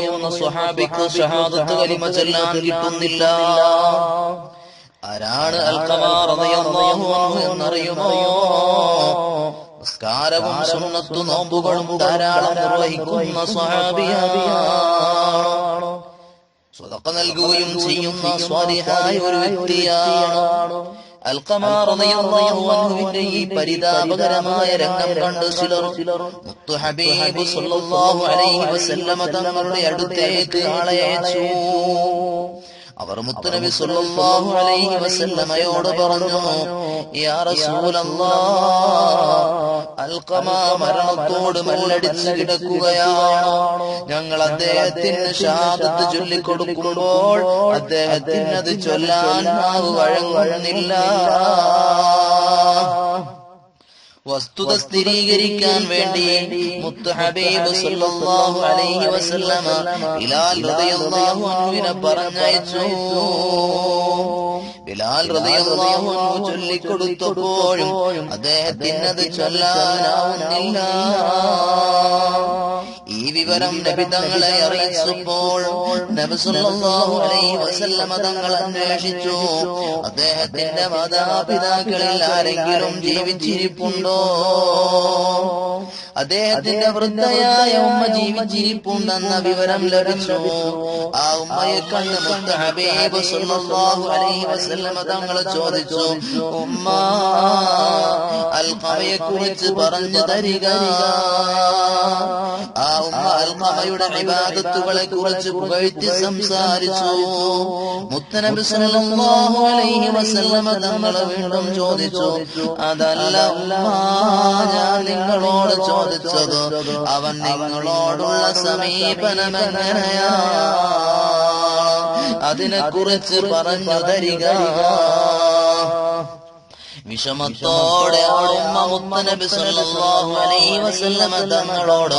എന്ന സ്വഹാബിക്ക് ഷഹാദത്ത് കലിമ ചൊല്ലാൻ കിട്ടുന്നില്ല. ആരാണ് എന്നറിയുമോ? സുന്നത്തു നോമ്പുകളും ധാരാളം നിർവഹിക്കുന്ന സ്വഹാബിയാണ്. സ്വതക്ക നൽകുകയും ചെയ്യുന്ന സ്വാലിഹായ ഒരു വ്യക്തിയാണ് അൻഹുവിന്റെ ഈ പരിതാപകരമായ രംഗം കണ്ട് ചിലർ. മുത്തു ഹബീബ് തങ്ങളുടെ അടുത്തേക്ക് ആളെ അയച്ചു അവർ മുത്തുനബി സുല്ലാഹു അലൈഹി വസല്ലമയോട് പറഞ്ഞു യാ റസൂലല്ലാഹ് അൽഖമാ മരണത്തോട് മല്ലടിച്ച് കിടക്കുകയാണ്. ഞങ്ങൾ അദ്ദേഹത്തിന് ഷഹാദത്ത് ചൊല്ലിക്കൊടുക്കുമ്പോൾ അദ്ദേഹത്തിന് അത് ചൊല്ലാൻ വഴങ്ങുന്നില്ല. വസ്തുത സ്ഥിരീകരിക്കാൻ വേണ്ടി അലൈഹി വസല്ലമ ബിലാൽ റളിയല്ലാഹു അൻഹുവിനെ പറഞ്ഞയച്ചു. ബിലാൽ റളിയല്ലാഹു അൻഹു ചൊല്ലിക്കൊടുത്തപ്പോഴും അദ്ദേഹത്തിന് അത് ചൊല്ലാനാവുന്നില്ല. ഈ വിവരം ലഭിതങ്ങളെ തങ്ങളെ അറിയിച്ചപ്പോൾ തങ്ങൾ അന്വേഷിച്ചു. അദ്ദേഹത്തിന്റെ മാതാപിതാക്കളിൽ ആരെങ്കിലും ജീവിച്ചിരിപ്പുണ്ടോ? അദ്ദേഹത്തിന്റെ വൃദ്ധയായ ഉമ്മ ജീവിച്ചിരിപ്പുണ്ടെന്ന വിവരം ലഭിച്ചു. ആ ഉമ്മയെ കണ്ട് മുത്ത ഹബീബ് അലൈഹി വസല്ലമ തങ്ങൾ ചോദിച്ചു ഉമ്മ അൽഖമയെ കുറിച്ച് പറഞ്ഞു തരിക. ആ കുറിച്ച് പുകഴ്ത്തി സംസാരിച്ചു. അലൈഹി വസല്ലമ വീണ്ടും ചോദിച്ചു അതല്ല ഞാൻ നിങ്ങളോട് ചോദിച്ചത് അവൻ നിങ്ങളോടുള്ള സമീപനം എങ്ങനെയാ? അതിനെ കുറിച്ച് പറഞ്ഞു തരിക വിഷമത്തോടെ തങ്ങളോട്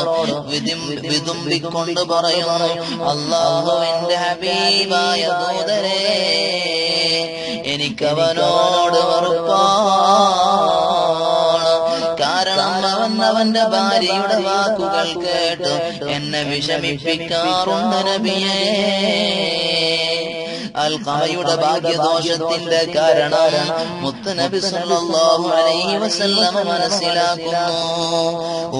വിതും വിതുമ്പിക്കൊണ്ട് പറയുന്നു അല്ലാഹുവിന്റെ ഹബീബായ ദൂതരേ എനിക്കവനോട് വെറുപ്പാണ്. കാരണം അവൻ അവന്റെ ഭാര്യയുടെ വാക്കുകൾ കേട്ട്. എന്നെ വിഷമിപ്പിക്കാറുണ്ട് നബിയേ. അൽഖമയുടെ ഭാഗ്യദോഷത്തിന്റെ കാരണം മുത്തനബി സല്ലല്ലാഹു അലൈഹി വസല്ലമ മനസ്സിലാക്കുന്നു.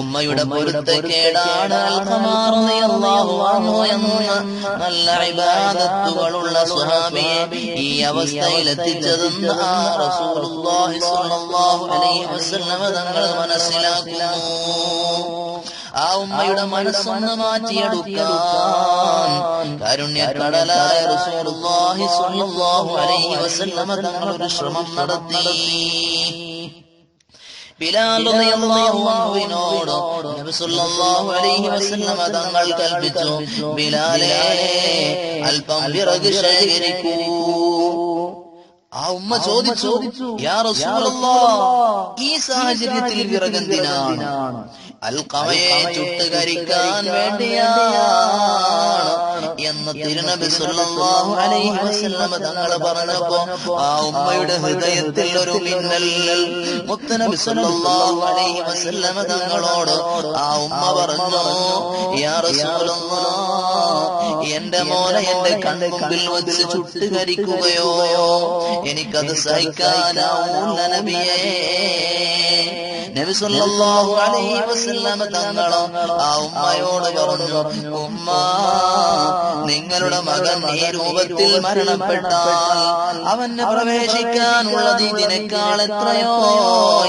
ഉമ്മയുടെ പൊരുത്തക്കേടാണ് അൽഖമ റളിയല്ലാഹു അൻഹു എന്ന നല്ല ഇബാദത്തുകളുള്ള സ്വഹാബിയെ ഈ അവസ്ഥയിലെത്തിച്ചതെന്ന് ആ റസൂലുള്ളാഹി സ്വല്ലല്ലാഹു അലൈഹി വസല്ലമ തങ്ങൾ മനസ്സിലാക്കുന്നു. ആ ഉമ്മയുടെ മനസ്സൊന്ന് മാറ്റിയെടുക്കാൻ. കാരുണ്യക്കടലായ തങ്ങൾ ഒരു ശ്രമം നടത്തി. തങ്ങൾ കൽപ്പിച്ചു. ബിലാലേ അല്പം വിറക് ശേഖരിക്കൂ. ആ ഉമ്മ ചോദിച്ചു ഈ സാഹചര്യത്തിൽ വിറകെന്തിനാണ് അൽഖമയെ ചുട്ടുകരിക്കാൻ വേണ്ടിയാണ് എന്ന് തിരുനബി സുല്ലാഹു അലൈഹി വസല്ലമ തങ്ങൾ പറഞ്ഞപ്പോ ആ ഉമ്മയുടെ ഹൃദയത്തിൽ ഒരു മിന്നൽ മുത്തനബി സുല്ലാഹു അലൈഹി വസല്ലമ തങ്ങളോട് ആ ഉമ്മ പറഞ്ഞു യാ എന്റെ മോനെ എന്റെ കൺമുമ്പിൽ വെച്ച് ചുട്ടുകരിക്കുകയോ എനിക്കത് സഹിക്കാനാവൂല നബിയേ സല്ലല്ലാഹു അലൈഹി വസല്ലമ തങ്ങളോ ആ ഉമ്മയോട് പറഞ്ഞു ഉമ്മ നിങ്ങളുടെ മകൻ ഈ രൂപത്തിൽ മരണപ്പെട്ടാൽ അവന് പ്രവേശിക്കാനുള്ളത് ഇതിനേക്കാൾ എത്രയോ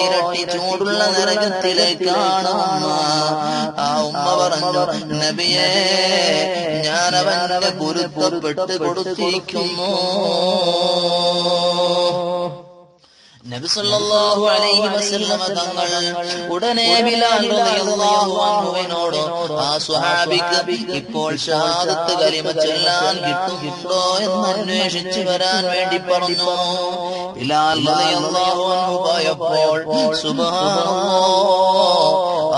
ഇരട്ടി ചൂടുള്ള നരകത്തിലേക്കാണ് ഉമ്മ. ആ ഉമ്മ പറഞ്ഞു നബിയെ ഞാൻ അവന്റെ ഗുരുത്വപ്പെട്ട് കൊടുത്തിരിക്കുന്നു. അലൈഹി വസല്ലമ തങ്ങൾ ബിലാൽ റളിയല്ലാഹു ആ ഇപ്പോൾ ഷഹാദത്ത് കലിമ ചൊല്ലാൻ കിട്ടുന്നുണ്ടോ എന്ന് അന്വേഷിച്ചു വരാൻ വേണ്ടി പറഞ്ഞു. ബിലാൽ റളിയല്ലാഹു അൻഹു പോയപ്പോൾ സുബ്ഹാനല്ലാഹ്.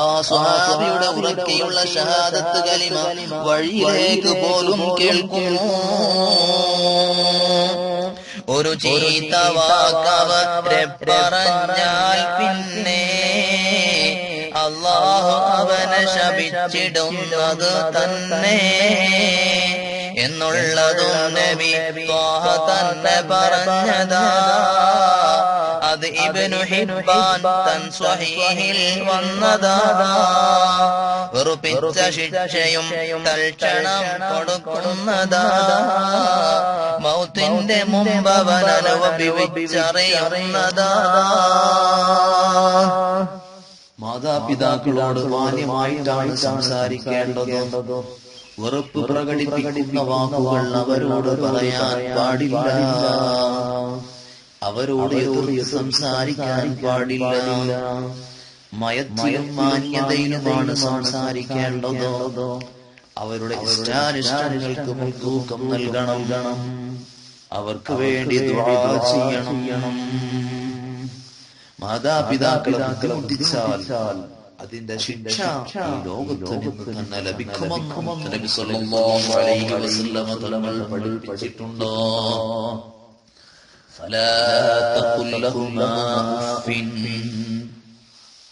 ആ സ്വഹാബിയുടെ ഉറക്കെയുള്ള ഷഹാദത്ത് കലിമ വഴിയിലേക്ക് പോലും കേൾക്കുന്നു. ഒരു ചീത്ത വാക്കവരെ പറഞ്ഞാൽ പിന്നെ അള്ളാഹു അവനെ ശപിച്ചിടുന്നത് തന്നെ എന്നുള്ളതും നബി തന്നെ പറഞ്ഞതാ. ഇബ്നു ഹിബ്ബാൻ തൻ സ്വഹീഹിൽ വന്നതാ. വെറുപ്പിച്ച ശിക്ഷയും തൽക്ഷണം കൊടുക്കുന്നതാ. മൗത്തിന്റെ മുമ്പ് അവൻ അനുഭവിച്ചറിയുന്നതാ മാതാപിതാക്കളോട് മാന്യമായിട്ടാണ് സംസാരിക്കേണ്ടത്. വെറുപ്പ് പ്രകടിപ്പിക്കുന്ന വാക്കുകൾ അവരോട് പറയാൻ പാടില്ല. അവരോട് എതിർത്ത് സംസാരിക്കാൻ പാടില്ല. മയത്തിലും മാന്യതയിലുമാണ് സംസാരിക്കേണ്ടത്. അവരുടെ ഇഷ്ടാനിഷ്ടങ്ങൾക്ക് മുൻതൂക്കം നൽകണം. അവർക്ക് വേണ്ടി ചെയ്യണം. മാതാപിതാക്കളെ ബുദ്ധിമുട്ടിച്ചാൽ അതിന്റെ ശിക്ഷ ഈ ലോകത്ത് നിന്ന് തന്നെ ലഭിക്കുമെന്നും പഠിപ്പിച്ചിട്ടുണ്ടോ?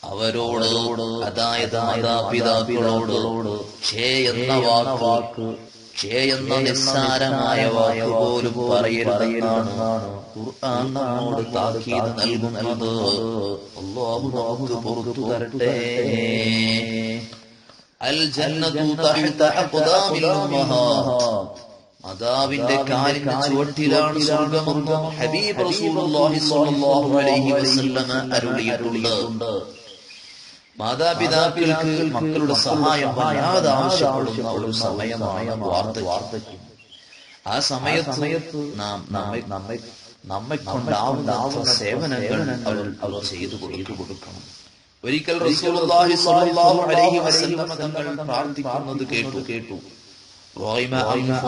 അവരോട് അതായത് മാതാപിതാക്കളോട് ഛേ എന്ന വാക്ക് ഛേ എന്ന നിസ്സാരമായ വാക്ക് പോലും പറയരുതെന്നാണ് ഖുർആൻ നമ്മോട് താക്കീത് നൽകുന്നത്. അല്ലാഹു നമുക്ക് പുറത്തു തരട്ടെ. ജന്നതു തഹ്ത അഖ്ദാമിൽ മാതാവിന്റെ കാലിന്റെ ചുവട്ടിലാണ് സ്വർഗമെന്ന് ഹബീബ് റസൂലുള്ളാഹി സ്വല്ലല്ലാഹു അലൈഹി വസല്ലമ അരുളിയിട്ടുണ്ട്. മാതാപിതാക്കൾക്ക് മക്കളുടെ സഹായം വല്ലാതെ ആവശ്യപ്പെടുന്ന ഒരു സമയമാണ് വാർത്തയ്ക്ക് ആ സമയത്ത് നാം നമ്മെ നമ്മെ നമ്മെ കൊണ്ടാവുന്ന സേവനങ്ങൾ അവർ അവർ ചെയ്തു കൊടുത്തു കൊടുക്കണം. ഒരിക്കൽ റസൂലുള്ളാഹി സ്വല്ലല്ലാഹു അലൈഹി വസല്ലമ തങ്ങൾ പ്രാർത്ഥിക്കുന്നത് കേട്ടു. കേട്ടു. رغم أنف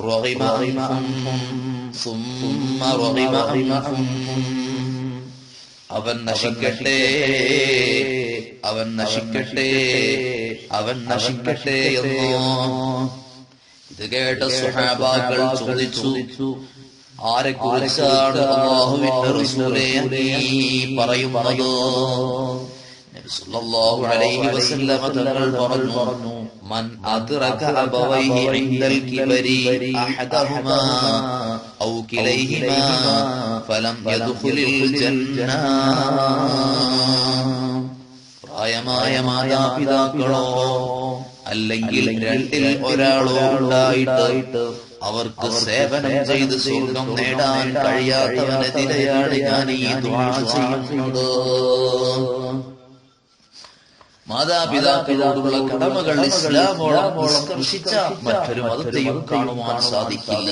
رغم أنف ثم رغم أنف അവൻ നശിക്കട്ടെ അവൻ നശിക്കട്ടെ അവൻ നശിക്കട്ടെ എന്നോ ഇത് കേട്ട സുഹാബാക്കൾ ചോദിച്ചു ആരെ കുറിച്ചാണ് അള്ളാഹുവിന്റെ റസൂലേ നീ പറയുന്നത് നബി സല്ലല്ലാഹു അലൈഹി വസല്ലമ തങ്ങൾ പറഞ്ഞു മൻ ഫലം പ്രായമായ മാതാപിതാക്കളോ അല്ലെങ്കിൽ രണ്ടിൽ ഒരാളോ ഉണ്ടായിട്ട് അവർക്ക് സേവനം ചെയ്ത് സ്വർഗം നേടാൻ കഴിയാത്തവനെതിരെയാണ് ഞാൻ ഈ ദുആ ചെയ്യുന്നത്. മാതാപിതാക്കളോടുള്ള കടമകൾ ഇസ്ലാമോളം നിഷ്കർഷിച്ച മറ്റൊരു മതത്തെയും കാണുവാൻ സാധിക്കില്ല.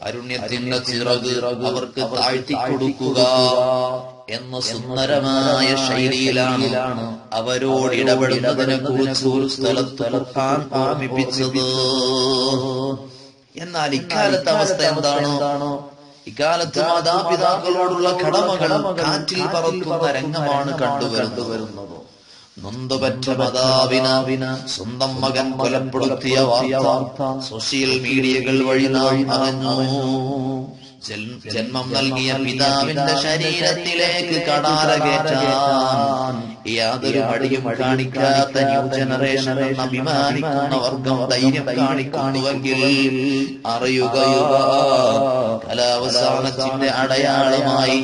കാരുണ്യത്തിന്റെ ചിറക് അവർക്ക് താഴ്ത്തി കൊടുക്കുക എന്ന സുന്ദരമായ ശൈലിയിലാണ് അവരോട് ഇടപെടുന്നതിനെ കുറിച്ച് ഒരു സ്ഥലത്ത് ഓർമ്മിപ്പിച്ചത്. എന്നാൽ ഇക്കാലത്തെ അവസ്ഥ എന്താണോ? ഇക്കാലത്ത് മാതാപിതാക്കളോടുള്ള കടമകൾ കാറ്റിൽ പറക്കുന്ന രംഗമാണ് കണ്ടുവരുന്നത്. നൊന്തുപറ്റ സ്വന്തം മകൻ കൊലപ്പെടുത്തിയ വാർത്ത സോഷ്യൽ മീഡിയകൾ വഴി നാം അറിഞ്ഞു. ജന്മം നൽകിയ പിതാവിന്റെ ശരീരത്തിലേക്ക് കടാര കയറ്റാൻ യാതൊരു മടിയും കാണിക്കാത്ത ന്യൂ ജനറേഷൻ എന്ന് അഭിമാനിക്കുന്ന വർഗം ധൈര്യം കാണിക്കുന്നുവെങ്കിൽ അറിയുക കലാവസാനത്തിന്റെ അടയാളമായി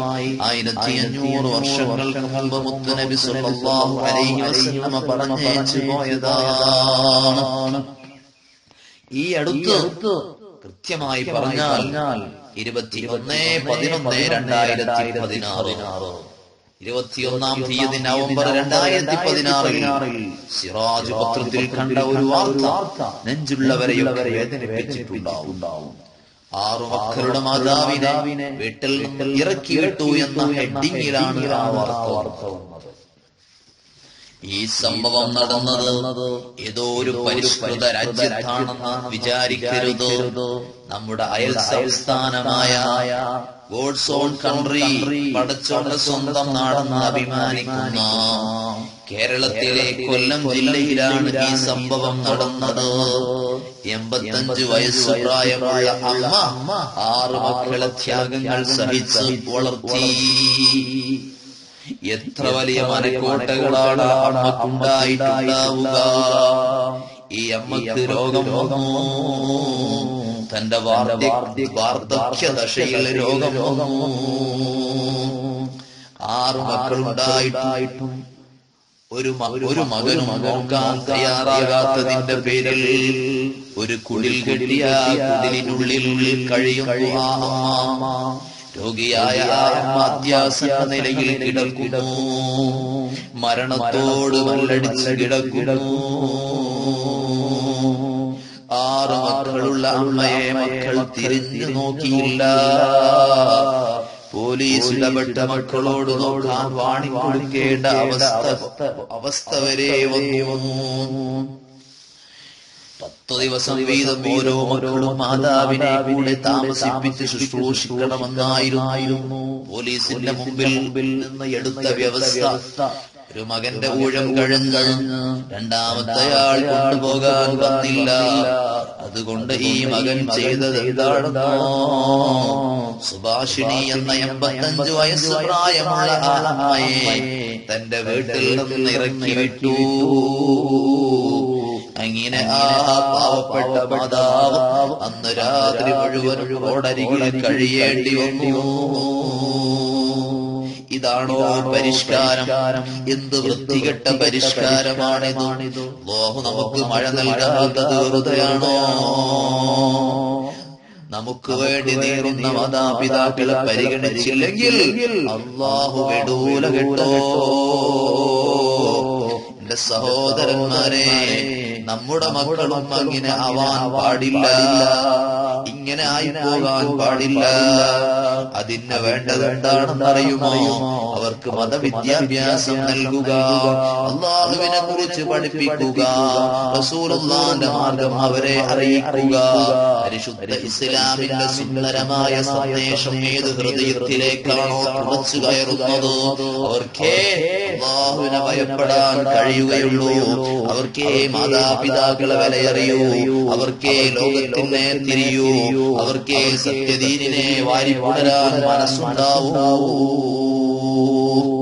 ആയിരത്തി അഞ്ഞൂറ് വർഷങ്ങൾക്ക് മുമ്പ് മുത്തുനബി സല്ലല്ലാഹു അലൈഹി വസല്ലമ പറഞ്ഞേച്ചു പോയതാണ്. ഈ അടുത്ത് കൃത്യമായി പറഞ്ഞാൽ ഇരുപത്തി ഒന്ന് പതിനൊന്ന് രണ്ടായിരത്തി പതിനാറ്. ഇരുപത്തിയൊന്നാം തീയതി നവംബർ രണ്ടായിരത്തി പതിനാറിൽ സിറാജ് പത്രത്തിൽ കണ്ട ഒരു വാർത്ത നെഞ്ചുള്ളവരെയൊക്കെ വേദനിപ്പിച്ചിട്ടുണ്ടാവും. ആറു മക്കളുടെ മാതാവിനെ വീട്ടിൽ ഇറക്കി വിട്ടു എന്ന ഹെഡിങ്ങിലാണ് ആ വാർത്ത വന്നത്. ഈ സംഭവം നടന്നത് ഏതോ ഒരു പരിഷ്കൃത രാജ്യത്താണെന്ന് വിചാരിക്കരുത്? നമ്മുടെ അയൽ സംസ്ഥാനമായ ഗോഡ്സ് ഓൺ കൺട്രി പടച്ചോണ്ട സ്വന്തം നാടെന്ന് അഭിമാനിക്കുന്ന. കേരളത്തിലെ കൊല്ലം ജില്ലയിലാണ് ഈ സംഭവം നടന്നത്. എൺപത്തഞ്ച് വയസ്സ് പ്രായമുള്ള അമ്മ ആറ് മക്കളെ ത്യാഗങ്ങൾ സഹിച്ച് വളർത്തി. എത്ര വലിയ മനക്കോട്ടകളാണ് അമ്മക്കുണ്ടായിട്ടുണ്ടാവുക. ഈ അമ്മയ്ക്ക് രോഗം വന്നു. തന്റെ വാർദ്ധ വാർദ്ധക്യ ദശയിൽ രോഗം വന്നു. ആറു മക്കളുണ്ടായിട്ടും ഒരു ഒരു മകനും നോക്കാൻ തയ്യാറാകാത്തതിന്റെ പേരിൽ ഒരു കുടിൽ കെട്ടിയ കുടിലിനുള്ളിൽ കഴിയും. അമ്മ. രോഗിയായ ആ അമ്മ നിലയിൽ കിടക്കുന്നു. മരണത്തോട് മല്ലടിച്ച് കിടക്കുന്നു. ആറ് മക്കളുള്ള അമ്മയെ മക്കൾ തിരിഞ്ഞു നോക്കിയില്ല. പോലീസ് ഇടപെട്ട മക്കളോട് നോക്കാൻ വാണി കൊടുക്കേണ്ട അവസ്ഥ അവസ്ഥ വരെ വന്നു. പത്തു ദിവസം വീതം ഓരോ മക്കളും മാതാവിനെ കൂടെ താമസിപ്പിച്ച് ശുശ്രൂഷിക്കണമെന്നായിരുന്നു. പോലീസിന്റെ മുമ്പിൽ നിന്ന് എടുത്ത വ്യവസ്ഥ. ഒരു മകന്റെ ഊഴം കഴിഞ്ഞ് രണ്ടാമത്തെ ആൾ കൊണ്ടുപോകാൻ വന്നില്ല. അതുകൊണ്ട് ഈ മകൻ ചെയ്തത് സുഭാഷിണി എന്ന എൺപത്തഞ്ചു വയസ്സ് പ്രായമുള്ള ആളമായേ തന്റെ വീട്ടിൽ നിന്ന് ഇറക്കി വിട്ടു. അങ്ങനെ ആ പാവപ്പെട്ട മാതാവ് അന്ന് രാത്രി മുഴുവൻ ഓടരികിൽ കഴിയേണ്ടി വന്നു. ഇതാണോ പരിഷ്കാരം? എന്ത് വൃത്തികെട്ട പരിഷ്കാരമാണിത്? ലോഹു നമുക്ക് മഴ നൽകാത്തത് വെറുതെയാണോ നമുക്ക് വേണ്ടി നേരുന്ന മാതാപിതാക്കളെ പരിഗണിച്ചില്ലെങ്കിൽ അള്ളാഹു വിടൂല കേട്ടോ. എന്റെ സഹോദരന്മാരെ നമ്മുടെ മക്കളും അങ്ങനെ ആവാൻ പാടില്ല. ഇങ്ങനെ ആയി പോകാൻ പാടില്ല. അതിന് വേണ്ടത് എന്താണെന്ന് അറിയുമോ അവർക്ക് മതവിദ്യാഭ്യാസം നൽകുക. അള്ളാഹുവിനെ കുറിച്ച് പഠിപ്പിക്കുക. റസൂലുള്ളാന്റെ മാർഗം അവരെ അറിയിക്കുക. പരിശുദ്ധ ഇസ്ലാമിന്റെ സുന്ദരമായ സന്ദേശം ഏത് ഹൃദയത്തിലേക്കാണോ തുറച്ചു കയറുന്നത്? അവർക്കേ അള്ളാഹുവിനെ ഭയപ്പെടാൻ കഴിയുകയുള്ളൂ. അവർക്കേ മാതാപിതാക്കളെ വിലയറിയൂ. അവർക്കേ ലോകത്തിനെ തിരിയൂ. അവർക്കേ സത്യദീനിനെ വാരി പുണരാൻ മനസ്സുണ്ടാവൂ